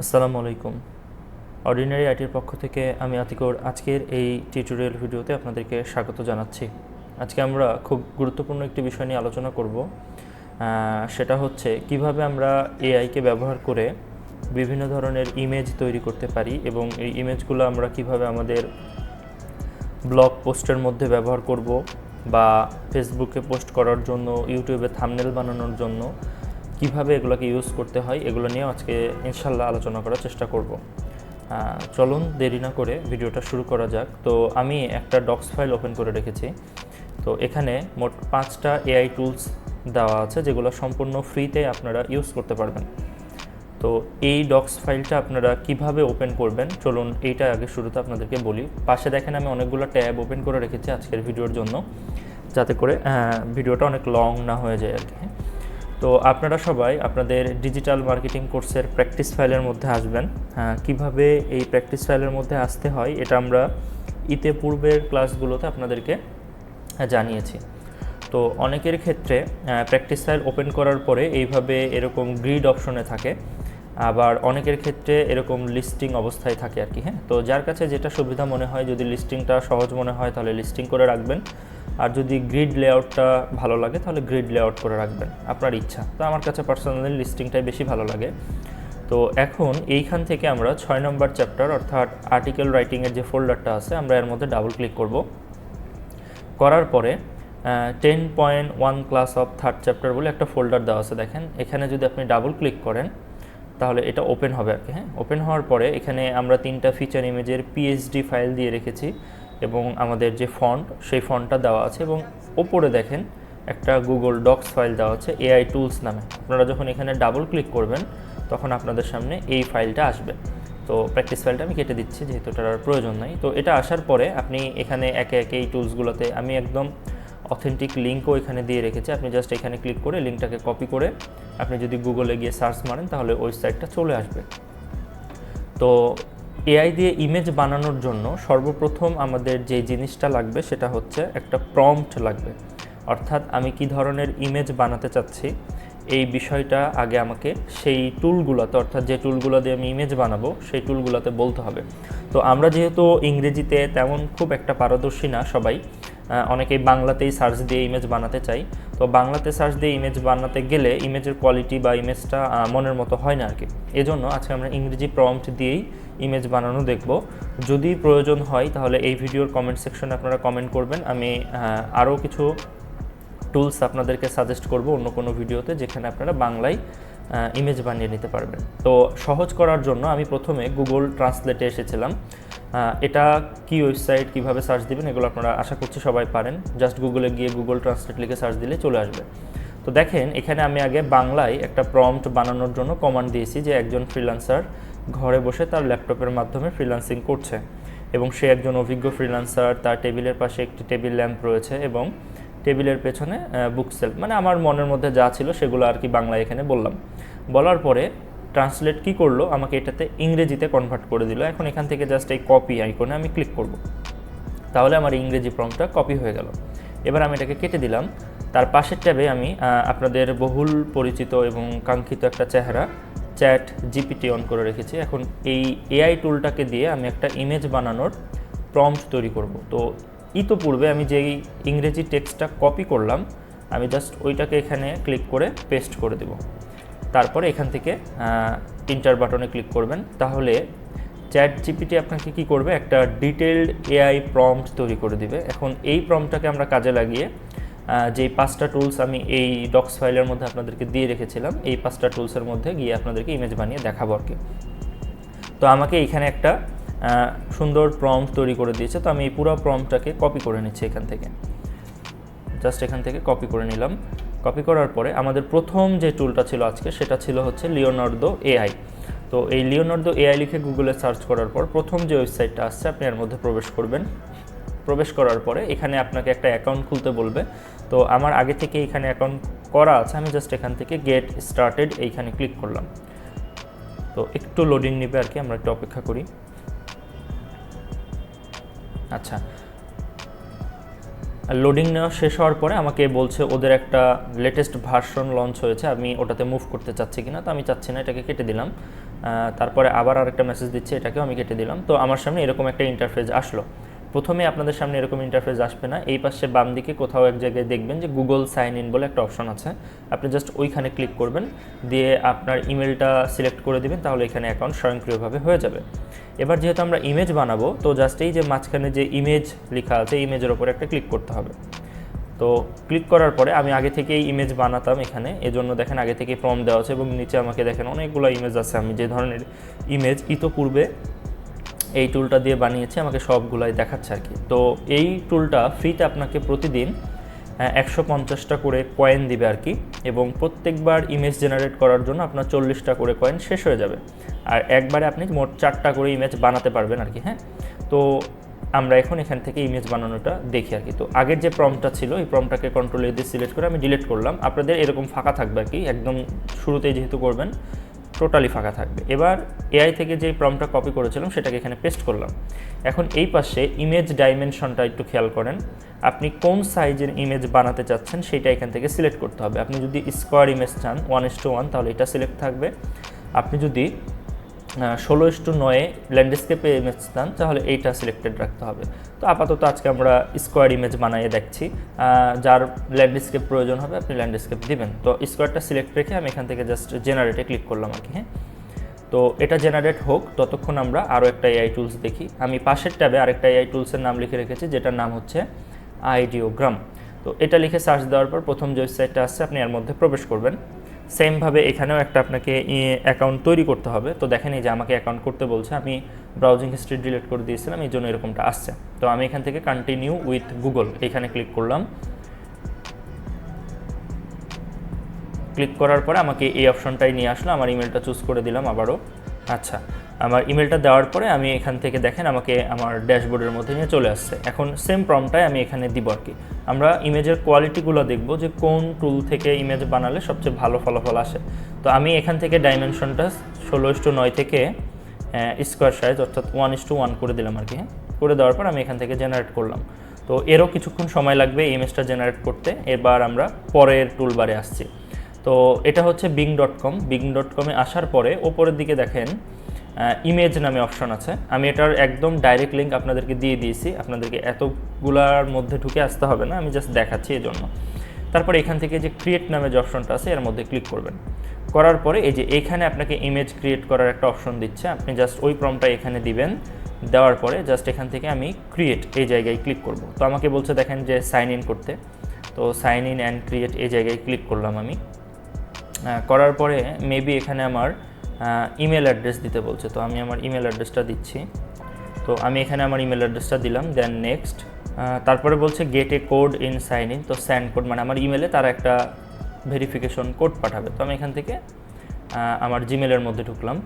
আসসালামু আলাইকুম। অর্ডিনারি আইটির পক্ষ থেকে আমি আতিকুর আজকের এই টিউটোরিয়াল ভিডিওতে আপনাদেরকে স্বাগত জানাচ্ছি। আজকে আমরা খুব গুরুত্বপূর্ণ একটি বিষয় নিয়ে আলোচনা করব। সেটা হচ্ছে কীভাবে আমরা এআইকে ব্যবহার করে বিভিন্ন ধরনের ইমেজ তৈরি করতে পারি এবং এই ইমেজগুলো আমরা কীভাবে আমাদের ব্লগ পোস্টের মধ্যে ব্যবহার করব বা ফেসবুকে পোস্ট করার জন্য ইউটিউবে থামনেল বানানোর জন্য কীভাবে এগুলোকে ইউজ করতে হয়, এগুলো নিয়ে আজকে ইনশাল্লাহ আলোচনা করার চেষ্টা করব। চলুন দেরি না করে ভিডিওটা শুরু করা যাক। তো আমি একটা ডক্স ফাইল ওপেন করে রেখেছি। তো এখানে মোট পাঁচটা এআই টুলস দেওয়া আছে, যেগুলো সম্পূর্ণ ফ্রিতে আপনারা ইউজ করতে পারবেন। তো এই ডক্স ফাইলটা আপনারা কীভাবে ওপেন করবেন? চলুন এইটা আগে শুরুতে আপনাদেরকে বলি। পাশে দেখেন আমি অনেকগুলো ট্যাব ওপেন করে রেখেছি আজকের ভিডিওর জন্য, যাতে করে ভিডিওটা অনেক লং না হয়ে যায় আর কি? তো আপনারা সবাই আপনাদের ডিজিটাল মার্কেটিং কোর্সের প্র্যাকটিস ফাইলের মধ্যে আসবেন। হ্যাঁ, কীভাবে এই প্র্যাকটিস ফাইলের মধ্যে আসতে হয় এটা আমরা ইতে পূর্বের ক্লাসগুলোতে আপনাদেরকে জানিয়েছি। তো অনেকের ক্ষেত্রে প্র্যাকটিস ফাইল ওপেন করার পরে এইভাবে এরকম গ্রিড অপশনে থাকে। আবার অনেকের ক্ষেত্রে এরকম লিস্টিং অবস্থায় থাকে আর কি হ্যাঁ। তো যার কাছে যেটা সুবিধা মনে হয় যদি লিস্টিংটা সহজ মনে হয় তাহলে লিস্টিং করে রাখবেন। আর যদি গ্রিড লেআউটটা ভালো লাগে, তাহলে গ্রিড লেআউট করে রাখবেন, আপনার ইচ্ছা। তো আমার কাছে পার্সোনালি লিস্টিংটাই বেশি ভালো লাগে। তো এখন এইখান থেকে আমরা ছয় নম্বর চ্যাপ্টার অর্থাৎ আর্টিকেল রাইটিংয়ের যে ফোল্ডারটা আছে, আমরা এর মধ্যে ডাবল ক্লিক করব। করার পরে ten point one class of third chapter বলে একটা ফোল্ডার দেওয়া আছে, দেখেন। এখানে যদি আপনি ডাবল ক্লিক করেন, তাহলে এটা ওপেন হবে আর কি হ্যাঁ? ওপেন হওয়ার পরে এখানে আমরা তিনটা ফিচার ইমেজের পিএইচডি ফাইল দিয়ে রেখেছি। এবং আমাদের যে ফন্ট, সেই ফন্টটা দেওয়া আছে এবং ওপরে দেখেন একটা গুগল ডক্স ফাইল দেওয়া আছে এআই টুলস নামে। আপনারা যখন এখানে ডাবল ক্লিক করবেন, তখন আপনাদের সামনে এই ফাইলটা আসবে। তো প্র্যাকটিস ফাইলটা আমি কেটে দিচ্ছি, যেহেতু এটার আর প্রয়োজন নাই। তো এটা আসার পরে আপনি এখানে একে একে এই টুলসগুলোতে, আমি একদম অথেন্টিক লিঙ্কও এখানে দিয়ে রেখেছি। আপনি জাস্ট এখানে ক্লিক করে লিঙ্কটাকে কপি করে আপনি যদি গুগলে গিয়ে সার্চ মারেন, তাহলে ওয়েবসাইটটা চলে আসবে। তো এআই দিয়ে ইমেজ বানানোর জন্য সর্বপ্রথম আমাদের যে জিনিসটা লাগবে সেটা হচ্ছে একটা প্রম্পট লাগবে। অর্থাৎ আমি কি ধরনের ইমেজ বানাতে চাচ্ছি, এই বিষয়টা আগে আমাকে সেই টুলগুলোতে অর্থাৎ যে টুলগুলো দিয়ে আমি ইমেজ বানাবো, সেই টুলগুলোতে বলতে হবে। তো আমরা যেহেতু ইংরেজিতে তেমন খুব একটা পারদর্শী না সবাই অনেকেই বাংলাতেই সার্চ দিয়ে ইমেজ বানাতে চাই তো বাংলাতে সার্চ দিয়ে ইমেজ বানাতে গেলে ইমেজের কোয়ালিটি বা ইমেজটা মনের মতো হয় না আর কি এজন্য আজকে আমরা ইংরেজি প্রম্পট দিয়েই ইমেজ বানানো দেখব। যদি প্রয়োজন হয় তাহলে এই ভিডিওর কমেন্ট সেকশনে আপনারা কমেন্ট করবেন। আমি আরও কিছু টুলস আপনাদেরকে সাজেস্ট করব অন্য কোনো ভিডিওতে যেখানে আপনারা বাংলায় ইমেজ বানিয়ে নিতে পারবেন। তো সহজ করার জন্য আমি প্রথমে গুগল ট্রান্সলেটে এসেছিলাম। এটা কি ওয়েবসাইট, কীভাবে সার্চ দিবেন, এগুলো আপনারা আশা করছি সবাই পারেন। জাস্ট গুগলে গিয়ে গুগল ট্রান্সলেট লিখে সার্চ দিলে চলে আসবে। তো দেখেন, এখানে আমি আগে বাংলায় একটা প্রম্পট বানানোর জন্য কমান্ড দিয়েছি যে একজন ফ্রিল্যান্সার ঘরে বসে তার ল্যাপটপের মাধ্যমে ফ্রিল্যান্সিং করছে এবং সে একজন অভিজ্ঞ ফ্রিল্যান্সার তার টেবিলের পাশে একটি টেবিল ল্যাম্প রয়েছে এবং টেবিলের পেছনে বুক সেল মানে আমার মনের মধ্যে যা ছিল সেগুলো আর কি বাংলায় এখানে বললাম। বলার পরে ট্রান্সলেট কি করল? আমাকে এটাতে ইংরেজিতে কনভার্ট করে দিল। এখন এখান থেকে জাস্ট এই কপি আইকনে আমি ক্লিক করব। তাহলে আমার ইংরেজি প্রম্পটটা কপি হয়ে গেল। এবার আমি এটাকে কেটে দিলাম। তার পাশের ট্যাবে আমি আপনাদের বহুল পরিচিত এবং কাঙ্ক্ষিত একটা চেহারা চ্যাট জিপিটি অন করে রেখেছি। এখন এই এআই টুলটাকে দিয়ে আমি একটা ইমেজ বানানোর প্রম্পট তৈরি করব। তো ইতোপূর্বে আমি যেই ইংরেজি টেক্সটটা কপি করলাম, আমি জাস্ট ওইটাকে এখানে ক্লিক করে পেস্ট করে দেব। তারপরে এখান থেকে ইন্টার বাটনে ক্লিক করবেন। তাহলে চ্যাট জিপিটি আপনাকে কি করবে? একটা ডিটেলড এআই প্রম্পট তৈরি করে দিবে। এখন এই প্রম্পটটাকে আমরা কাজে লাগিয়ে যেই পাঁচটা টুলস আমি এই ডক্স ফাইলের মধ্যে আপনাদেরকে দিয়ে রেখেছিলাম, এই পাঁচটা টুলসের মধ্যে গিয়ে আপনাদেরকে ইমেজ বানিয়ে দেখাবো আর কি। তো আমাকে এখানে একটা সুন্দর প্রম্পট তৈরি করে দিয়েছে। তো আমি এই পুরো প্রম্পটটাকে কপি করে নিচ্ছি এখান থেকে। জাস্ট এখান থেকে কপি করে নিলাম। কপি করার পরে আমাদের প্রথম যে টুলটা ছিল আজকে, সেটা ছিল হচ্ছে লিওনার্দো এআই তো এই লিওনার্দো এআই লিখে গুগলে সার্চ করার পর প্রথম যে ওয়েবসাইটটা আসছে, আপনি এর মধ্যে প্রবেশ করবেন। প্রবেশ করার পরে এখানে আপনাকে একটা অ্যাকাউন্ট খুলতে বলবে। তো আমার আগে থেকে এখানে অ্যাকাউন্ট করা আছে, আমি জাস্ট এখান থেকে গেট স্টার্টেড এইখানে ক্লিক করলাম। তো একটু লোডিং নেবে আর কি, আমরা একটু অপেক্ষা করি। আচ্ছা লোডিং নেওয়া শেষ হওয়ার পরে আমাকে বলছে ওদের একটা লেটেস্ট ভার্সন লঞ্চ হয়েছে, আমি ওটাতে মুভ করতে চাচ্ছি কিনা, তো আমি চাচ্ছি না, এটাকে কেটে দিলাম। তারপরে আবার আরেকটা মেসেজ দিচ্ছে, এটাকেও আমি কেটে দিলাম। তো আমার সামনে এরকম একটা ইন্টারফেস আসলো। প্রথমে আপনাদের সামনে এরকম ইন্টারফেস আসবে না। এই পাশে বাম দিকে কোথাও এক জায়গায় দেখবেন যে গুগল সাইন ইন বলে একটা অপশন আছে। আপনি জাস্ট ওইখানে ক্লিক করবেন। দিয়ে আপনার ইমেলটা সিলেক্ট করে দিবেন, তাহলে এখানে অ্যাকাউন্ট স্বয়ংক্রিয়ভাবে হয়ে যাবে। এবার যেহেতু আমরা ইমেজ বানাবো, তো জাস্ট এই যে মাঝখানে যে ইমেজ লেখা আছে ইমেজের ওপরে একটা ক্লিক করতে হবে। তো ক্লিক করার পরে আমি আগে থেকেই ইমেজ বানাতাম এখানে। এজন্য দেখেন আগে থেকেই ফর্ম দেওয়া আছে এবং নিচে আমাকে দেখেন অনেকগুলো ইমেজ আছে। আমি যে ধরনের ইমেজ ইতোপূর্বে এই টুলটা দিয়ে বানিয়েছি, আমাকে সবগুলাই দেখাচ্ছে আর কি। তো এই টুলটা ফ্রিতে আপনাকে প্রতিদিন একশো পঞ্চাশটা করে কয়েন দিবে আর কি এবং প্রত্যেকবার ইমেজ জেনারেট করার জন্য আপনার চল্লিশটা করে কয়েন শেষ হয়ে যাবে। আর একবারে আপনি মোট চারটা করে ইমেজ বানাতে পারবেন আর কি হ্যাঁ? তো আমরা এখন এখান থেকে ইমেজ বানানোটা দেখি আর কি। তো আগের যে প্রমটা ছিল, এই প্রমটাকে কন্ট্রোল দিয়ে সিলেক্ট করে আমি ডিলিট করলাম। আপনাদের এরকম ফাঁকা থাকবে আর কি, একদম শুরুতেই যেহেতু করবেন টোটালি ফাঁকা থাকবে। এবার এআই থেকে যে প্রমটা কপি করেছিলাম, সেটাকে এখানে পেস্ট করলাম। এখন এই পাশে ইমেজ ডাইমেনশনটা একটু খেয়াল করেন। আপনি কোন সাইজের ইমেজ বানাতে চাচ্ছেন, সেটা এখান থেকে সিলেক্ট করতে হবে। আপনি যদি স্কোয়ার ইমেজ চান ওয়ান ইস টু ওয়ান তাহলে এটা সিলেক্ট থাকবে। আপনি যদি ষোলো টু নয়ে ল্যান্ডস্কেপে ইমেজ চান তাহলে এইটা সিলেক্টেড রাখতে হবে। তো আপাতত আজকে আমরা স্কোয়ার ইমেজ বানিয়ে দেখছি। যার ল্যান্ডস্কেপ প্রয়োজন হবে, আপনি ল্যান্ডস্কেপ দিবেন। তো স্কোয়ারটা সিলেক্ট রেখে আমি এখান থেকে জাস্ট জেনারেটে ক্লিক করলাম আর কি হ্যাঁ? তো এটা জেনারেট হোক, ততক্ষণ আমরা আরও একটা এআই টুলস দেখি। আমি পাশের ট্যাবে আরেকটা এআই টুলসের নাম লিখে রেখেছি, যেটার নাম হচ্ছে আইডিওগ্রাম তো এটা লিখে সার্চ দেওয়ার পর প্রথম যে ওয়েবসাইটটা আসছে আপনি এর মধ্যে প্রবেশ করবেন। সেমভাবে এখানেও একটা আপনাকে অ্যাকাউন্ট তৈরি করতে হবে। তো দেখেন এই যে আমাকে অ্যাকাউন্ট করতে বলছে, আমি ব্রাউজিং হিস্ট্রি ডিলিট করে দিয়েছিলাম, এই জন্য এরকমটা আসছে। তো আমি এখান থেকে কন্টিনিউ উইথ গুগল এখানে ক্লিক করলাম। ক্লিক করার পরে আমাকে এই অপশনটাই নিয়ে আসলো, আমার ইমেলটা চুজ করে দিলাম আবারও। আচ্ছা আমার ইমেলটা দেওয়ার পরে আমি এখান থেকে দেখেন আমাকে আমার ড্যাশবোর্ডের মধ্যে নিয়ে চলে আসছে। এখন সেম প্রমটাই আমি এখানে দিব আর কি। আমরা ইমেজের কোয়ালিটিগুলো দেখব যে কোন টুল থেকে ইমেজ বানালে সবচেয়ে ভালো ফলাফল আসে। তো আমি এখান থেকে ডাইমেনশনটা ষোলো টু নয় থেকে স্কোয়ার সাইজ অর্থাৎ ওয়ান ইস টু ওয়ান করে দিলাম আর কি হ্যাঁ? করে দেওয়ার পর আমি এখান থেকে জেনারেট করলাম। তো এরও কিছুক্ষণ সময় লাগবে ইমেজটা জেনারেট করতে। এবার আমরা পরের টুলবারে আসছি। তো এটা হচ্ছে Bing dot com Bing dot কমে আসার পরে ওপরের দিকে দেখেন ইমেজ নামে অপশন আছে। আমি এটার একদম ডাইরেক্ট লিঙ্ক আপনাদেরকে দিয়ে দিয়েছি। আপনাদেরকে এতগুলার মধ্যে ঢুকে আসতে হবে না, আমি জাস্ট দেখাচ্ছি এই জন্য তারপরে এখান থেকে যে ক্রিয়েট নামে যে অপশনটা আছে, এর মধ্যে ক্লিক করবেন। করার পরে এই যে এখানে আপনাকে ইমেজ ক্রিয়েট করার একটা অপশন দিচ্ছে, আপনি জাস্ট ওই প্রমটা এখানে দিবেন। দেওয়ার পরে জাস্ট এখান থেকে আমি ক্রিয়েট এই জায়গায় ক্লিক করব। তো আমাকে বলছে দেখেন যে সাইন ইন করতে। তো সাইন ইন অ্যান্ড ক্রিয়েট এই জায়গায় ক্লিক করলাম আমি। করার পরে মেবি এখানে আমার ইমেল অ্যাড্রেস দিতে বলছে। তো আমি আমার ইমেল অ্যাড্রেসটা দিচ্ছি। তো আমি এখানে আমার ইমেল অ্যাড্রেসটা দিলাম দেন নেক্সট তারপরে বলছে get a code in sign in তো স্যান্ড কোড মানে আমার ইমেলে তারা একটা ভেরিফিকেশন কোড পাঠাবে। তো আমি এখান থেকে আমার জিমেলের মধ্যে ঢুকলাম।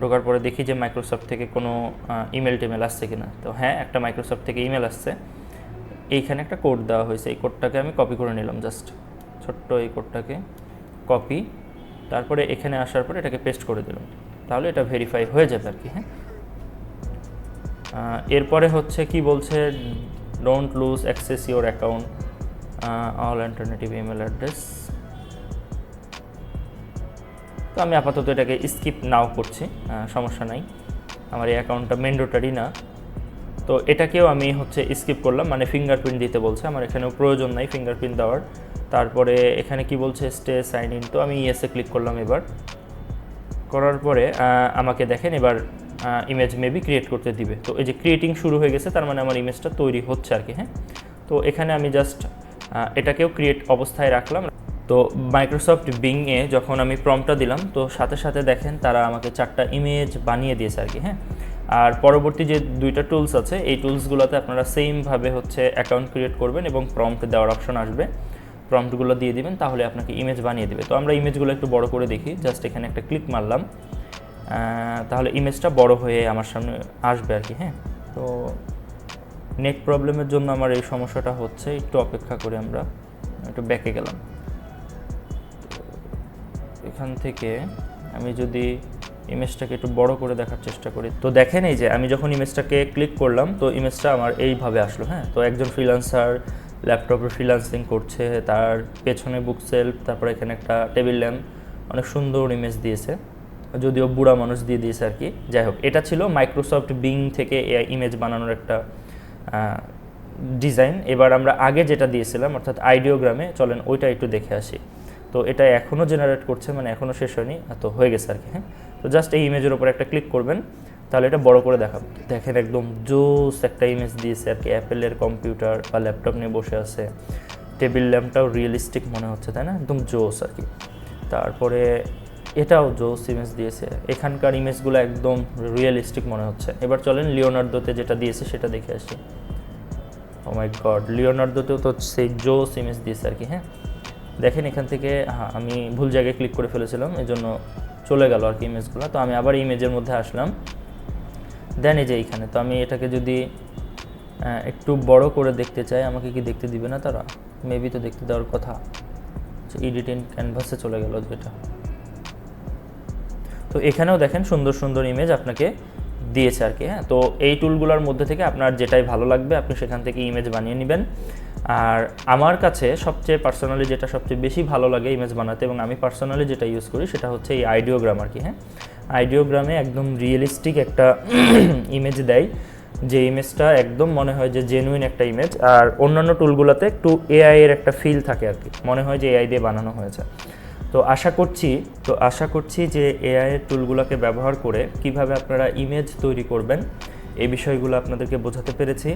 ঢোকার পরে দেখি যে মাইক্রোসফট থেকে কোনো ইমেল টিমেল আসছে কি না তো হ্যাঁ একটা মাইক্রোসফট থেকে ইমেল আসছে। এইখানে একটা কোড দেওয়া হয়েছে। এই কোডটাকে আমি কপি করে নিলাম জাস্ট ছোট্ট এই কোডটাকে কপি তারপরে এখানে আসার পরে এটাকে পেস্ট করে দিলাম। তাহলে এটা ভেরিফাই হয়ে যাবে আর কি হ্যাঁ? এরপরে হচ্ছে কি বলছে don't lose access your account all alternative email address তো আমি আপাতত এটাকে স্কিপ নাও করছি সমস্যা নাই। আমার এই অ্যাকাউন্টটা ম্যান্ডেটরি না। তো এটাকেও আমি হচ্ছে স্কিপ করলাম মানে ফিঙ্গারপ্রিন্ট দিতে বলছে। আমার এখানেও প্রয়োজন নাই ফিঙ্গারপ্রিন্ট দেওয়ার। তারপরে এখানে কি বলছে? স্টে সাইন ইন তো আমি ইয়েসে ক্লিক করলাম এবার। করার পরে আমাকে দেখেন এবার ইমেজ মেবি ক্রিয়েট করতে দিবে। তো এই যে ক্রিয়েটিং শুরু হয়ে গেছে, তার মানে আমার ইমেজটা তৈরি হচ্ছে আর কি হ্যাঁ? তো এখানে আমি জাস্ট এটাকেও ক্রিয়েট অবস্থায় রাখলাম। তো মাইক্রোসফট বিংয়ে যখন আমি প্রমটা দিলাম, তো সাথে সাথে দেখেন তারা আমাকে চারটা ইমেজ বানিয়ে দিয়েছে আর কি হ্যাঁ? আর পরবর্তী যে দুইটা টুলস আছে, এই টুলসগুলোতে আপনারা সেমভাবে হচ্ছে অ্যাকাউন্ট ক্রিয়েট করবেন এবং প্রম্পট দেওয়ার অপশন আসবে। প্রম্পটগুলো দিয়ে দিবেন, তাহলে আপনাকে ইমেজ বানিয়ে দেবে। তো আমরা ইমেজগুলো একটু বড় করে দেখি জাস্ট এখানে একটা ক্লিক মারলাম। তাহলে ইমেজটা বড় হয়ে আমার সামনে আসবে আর কি হ্যাঁ? তো নেট প্রবলেমের জন্য আমার এই সমস্যাটা হচ্ছে, একটু অপেক্ষা করে আমরা একটু ব্যাকে গেলাম। এখান থেকে আমি যদি ইমেজটাকে একটু বড় করে দেখার চেষ্টা করি। তো দেখেন এই যে, আমি যখন ইমেজটাকে ক্লিক করলাম, তো ইমেজটা আমার এইভাবে আসলো হ্যাঁ? তো একজন ফ্রিলান্সার ল্যাপটপে ফ্রিলান্সিং করছে, তার পেছনে বুক সেলফ তারপরে এখানে একটা টেবিল ল্যাম্প অনেক সুন্দর ইমেজ দিয়েছে। যদিও বুড়া মানুষ দিয়ে দিয়েছে আর কি। যাই হোক, এটা ছিল মাইক্রোসফট বিং থেকে এআই ইমেজ বানানোর একটা ডিজাইন এবার আমরা আগে যেটা দিয়েছিলাম, অর্থাৎ আইডিওগ্রামে চলেন ওইটা একটু দেখে আসি। তো এটা এখনও জেনারেট করছে মানে এখনও শেষ হয়নি তো হয়ে গেছে আর কি হ্যাঁ? তো জাস্ট এই ইমেজের ওপর একটা ক্লিক করবেন। তাহলে এটা বড় করে দেখাবো। দেখেন একদম জোস একটা ইমেজ দিয়েছে আর কি অ্যাপেলের কম্পিউটার বা ল্যাপটপ নিয়ে বসে আছে। টেবিল ল্যাম্পটাও রিয়েলিস্টিক মনে হচ্ছে, তাই না? একদম জোস আর কি। তারপরে এটাও জোস ইমেজ দিয়েছে। এখানকার ইমেজগুলো একদম রিয়েলিস্টিক মনে হচ্ছে। এবার চলেন লিওনার্দোতে যেটা দিয়েছে সেটা দেখে আসি। ও মাই গড লিওনার্দোতেও তো সেই জোস ইমেজ দিয়েছে আর কি হ্যাঁ? দেখেন এখান থেকে হ্যাঁ আমি ভুল জায়গায় ক্লিক করে ফেলেছিলাম এই জন্য চলে গেল আর কি ইমেজগুলো তো আমি আবার ইমেজের মধ্যে আসলাম। দেন এই যে এইখানে। তো আমি এটাকে যদি একটু বড় করে দেখতে চাই, আমাকে কি দেখতে দিবে না তারা? মেবি তো দেখতে দেওয়ার কথা। এডিটিং ক্যানভাসে চলে গেল যেটা। তো এখানেও দেখেন সুন্দর সুন্দর ইমেজ আপনাকে দিয়েছে আর কি হ্যাঁ? তো এই টুলগুলোর মধ্যে থেকে আপনার যেটাই ভালো লাগবে, আপনি সেখান থেকে ইমেজ বানিয়ে নেবেন। আর আমার কাছে সবচেয়ে পার্সোনালি যেটা সবচেয়ে বেশি ভালো লাগে ইমেজ বানাতে, এবং আমি পার্সোনালি যেটা ইউজ করি, সেটা হচ্ছে এই আইডিওগ্রাম আর কি হ্যাঁ? আইডিওগ্রামে একদম রিয়েলিস্টিক একটা ইমেজ দেয়। যে ইমেজটা একদম মনে হয় যে জেনুইন একটা ইমেজ আর অন্যান্য টুলগুলোতে একটু এআই এর একটা ফিল থাকে আর কি। মনে হয় যে এআই দিয়ে বানানো হয়েছে। তো আশা করছি, তো আশা করছি যে এআই এর টুলগুলোকে ব্যবহার করে কীভাবে আপনারা ইমেজ তৈরি করবেন, এই বিষয়গুলো আপনাদেরকে বোঝাতে পেরেছি।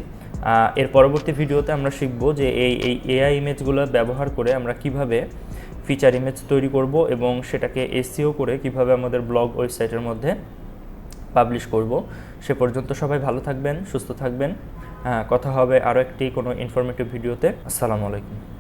এর পরবর্তী ভিডিওতে আমরা শিখব যে এই এই এআই ইমেজগুলো ব্যবহার করে আমরা কীভাবে ফিচার ইমেজ তৈরি করব এবং সেটাকে এসিও করে কীভাবে আমাদের ব্লগ ওয়েবসাইটের মধ্যে পাবলিশ করব। সে পর্যন্ত সবাই ভালো থাকবেন, সুস্থ থাকবেন। কথা হবে আরও একটি কোনো ইনফরমেটিভ ভিডিওতে আসসালামু আলাইকুম।